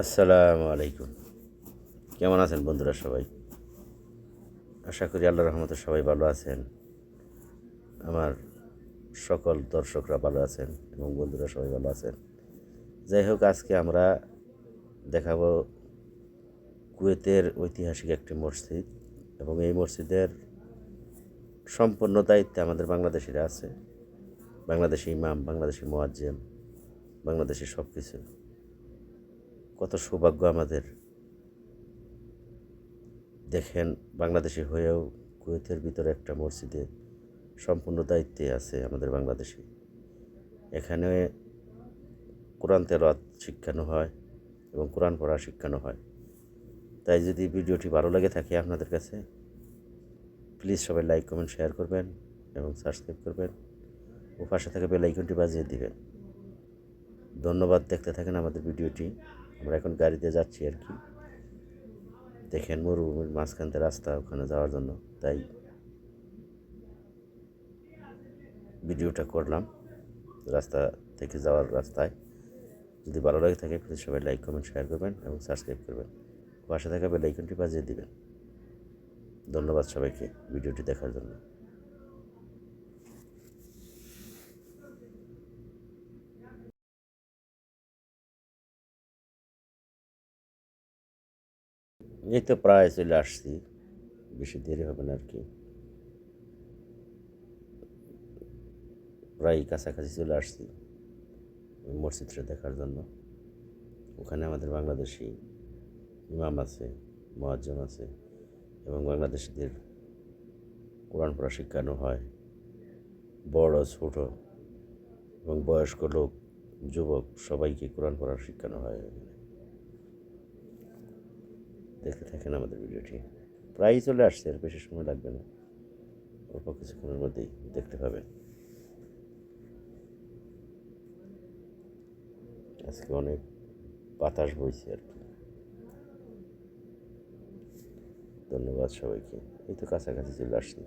আসসালামু আলাইকুম। কেমন আছেন বন্ধুরা সবাই? আশা করি আল্লাহ রহমতে সবাই ভালো আছেন। আমার সকল দর্শকরা ভালো আছেন এবং বন্ধুরা সবাই ভালো আছেন। যাই হোক, আজকে আমরা দেখাবো কুয়েতের ঐতিহাসিক একটি মসজিদ এবং এই মসজিদের সম্পূর্ণ দায়িত্বে আমাদের বাংলাদেশিরা আছে। বাংলাদেশি ইমাম, বাংলাদেশি মোয়াজ্জেম, বাংলাদেশি সব কিছু কত সৌভাগ্য আমাদের। দেখেন, বাংলাদেশি হয়েও কুয়েতের ভিতরে একটা মসজিদে সম্পূর্ণ দায়িত্বে আছে আমাদের বাংলাদেশি। এখানে কোরআন তেলাওয়াত শিক্ষানো হয় এবং কোরআন পড়া শিক্ষানো হয়। তাই যদি ভিডিওটি ভালো লাগে থাকে আপনাদের কাছে প্লিজ সবাই লাইক কমেন্ট শেয়ার করবেন এবং সাবস্ক্রাইব করবেন। ও পাশে থাকা বেল আইকনটি বাজিয়ে দিবেন। ধন্যবাদ দেখতে থাকেন আমাদের ভিডিওটি। আমরা এখন গাড়িতে যাচ্ছি আর কি। দেখেন মরুভূমির মাঝখানতে রাস্তা ওখানে যাওয়ার জন্য। তাই ভিডিওটা করলাম। রাস্তা থেকে যাওয়ার রাস্তায়। যদি ভালো লাগে থাকে, প্লিজ সবাই লাইক, কমেন্ট, শেয়ার করবেন এবং সাবস্ক্রাইব করবেন। পাশে থাকা বেল আইকনটি বাজিয়ে দিবেন। ধন্যবাদ সবাইকে ভিডিওটি দেখার জন্য। এই তো প্রায় চলে আসছি। বেশি দেরি হবে না আর কি। প্রায় কাছাকাছি চলে আসছি মসজিদটা দেখার জন্য। ওখানে আমাদের বাংলাদেশি ইমাম আছে, মোয়াজ্জম আছে এবং বাংলাদেশিদের কোরআন পড়া শিখানো হয়। বড়, ছোট এবং বয়স্ক লোক, যুবক সবাইকে কোরআন পড়া শিখানো হয় দেখতে থাকেন আমাদের ভিডিওটি। প্রায়ই চলে আসছে, আর বেশি সময় লাগবে না। অল্প কিছুক্ষণের মধ্যেই দেখতে পাবেন। আজকে অনেক বাতাস বইছে আর কি। ধন্যবাদ সবাইকে। এই তো কাছাকাছি চলে আসছি।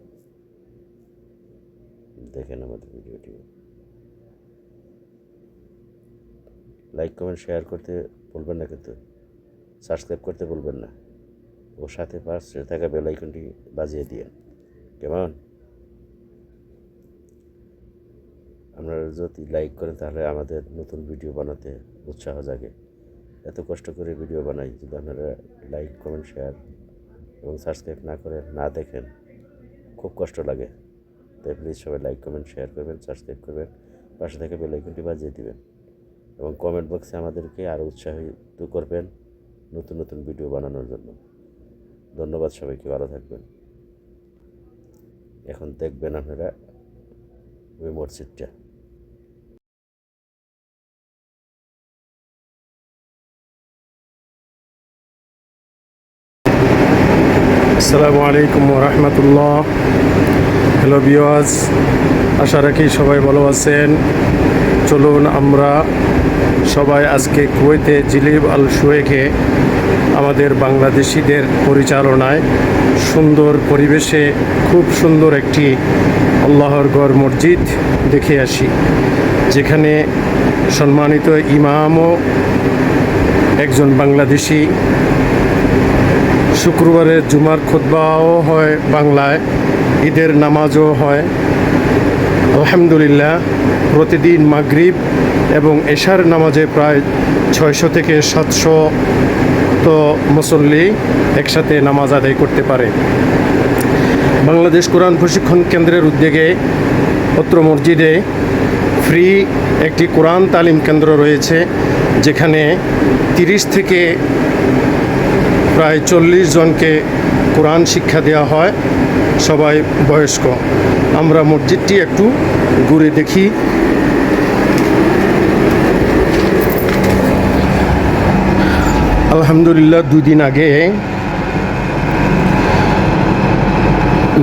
দেখেন আমাদের ভিডিওটি। লাইক, কমেন্ট, শেয়ার করতে বলবেন না কিন্তু সাবস্ক্রাইব করতে বলবেন না। ওর সাথে পাশে থাকা বেল আইকনটি বাজিয়ে দিয়ে। কেমন? আপনারা যদি লাইক করেন তাহলে আমাদের নতুন ভিডিও বানাতে উৎসাহ জাগে। এত কষ্ট করে ভিডিও বানাই, যদি আপনারা লাইক কমেন্ট শেয়ার এবং সাবস্ক্রাইব না করেন, না দেখেন, খুব কষ্ট লাগে। তাই প্লিজ সবাই লাইক কমেন্ট শেয়ার করবেন সাবস্ক্রাইব করবেন, পাশে থেকে বেল আইকনটি বাজিয়ে দিবেন এবং কমেন্ট বক্সে আমাদেরকে আরও উৎসাহিত করবেন নতুন নতুন ভিডিও বানানোর জন্য। ধন্যবাদ সবাইকে, ভালো থাকবেন। এখন দেখবেন আপনারা ওই মসজিদটা। আসসালামু আলাইকুম রহমতুল্লাহ। হ্যালো বিওয়াজ আশা রাখি সবাই ভালো আছেন। চলুন আমরা সবাই আজকে কুয়েতে জিলিব আল শুয়েকে আমাদের বাংলাদেশিদের পরিচালনায় সুন্দর পরিবেশে খুব সুন্দর একটি আল্লাহর গড় মসজিদ দেখে আসি, যেখানে সম্মানিত ইমামও একজন বাংলাদেশি। শুক্রবারের জুমার খুতবাও হয় বাংলায়, ঈদের নামাজও হয়। আলহামদুলিল্লাহ, প্রতিদিন মাগরিব এবং এশার নামাজে প্রায় ছয়শো থেকে সাতশো তো মুসল্লি একসাথে নামাজ আদায় করতে পারে। বাংলাদেশ কোরআন প্রশিক্ষণ কেন্দ্রের উদ্যোগে অত্র মসজিদে ফ্রি একটি কোরআন তালিম কেন্দ্র রয়েছে, যেখানে তিরিশ থেকে প্রায় চল্লিশ জনকে কোরআন শিক্ষা দেওয়া হয়, সবাই বয়স্ক। আমরা মসজিদটি একটু ঘুরে দেখি। আলহামদুলিল্লাহ, দুই দিন আগে,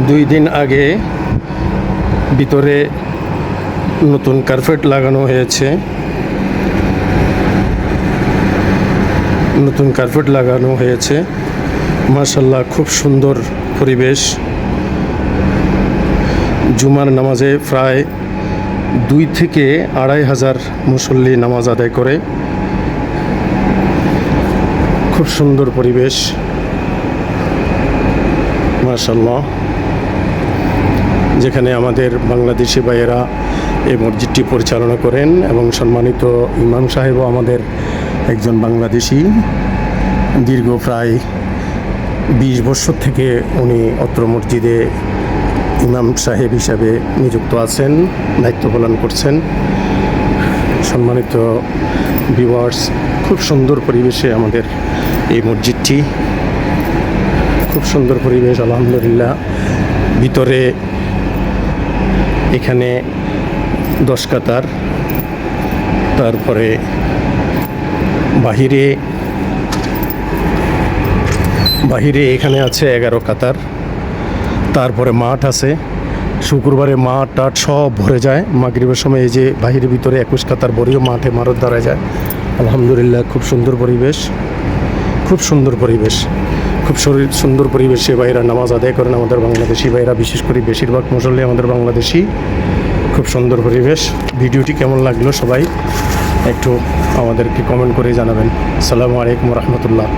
দুই দিন আগে ভিতরে নতুন কার্পেট লাগানো হয়েছে। নতুন কার্পেট লাগানো হয়েছে। মার্শাল্লাহ খুব সুন্দর পরিবেশ। জুমার নামাজে প্রায় দুই থেকে আড়াই হাজার মুসল্লি নামাজ আদায় করে। খুব সুন্দর পরিবেশ। মাশাল্লাহ যেখানে আমাদের বাংলাদেশি ভাইয়েরা এই মসজিদটি পরিচালনা করেন এবং সম্মানিত ইমাম সাহেবও আমাদের একজন বাংলাদেশি। দীর্ঘ প্রায় বিশ বছর থেকে উনি অত্র মসজিদে ইমাম সাহেব হিসাবে নিযুক্ত আছেন, দায়িত্ব পালন করছেন। সম্মানিত ভিউয়ার্স খুব সুন্দর পরিবেশে আমাদের এই মসজিদটি খুব সুন্দর পরিবেশ, আলহামদুলিল্লাহ। ভিতরে এখানে দশ কাতার, তারপরে বাহিরে বাহিরে এখানে আছে এগারো কাতার, তারপরে মাঠ আছে। শুক্রবারে মাঠ টাট সব ভরে যায়। মাগরিবের সময় এই যে বাহিরের ভিতরে একুশ কাতার ভরেও মাঠে মারত ধরা যায়। আলহামদুলিল্লাহ, খুব সুন্দর পরিবেশ। খুব সুন্দর পরিবেশ। খুব শরীর, সুন্দর পরিবেশে ভাইরা নামাজ আদায় করেন আমাদের বাংলাদেশি ভাইরা, বিশেষ করে বেশিরভাগ মুসল্লি আমাদের বাংলাদেশি। খুব সুন্দর পরিবেশ। ভিডিওটি কেমন লাগল সবাই একটু আমাদেরকে কমেন্ট করে জানাবেন। আসসালামু আলাইকুম রহমতুল্লাহ।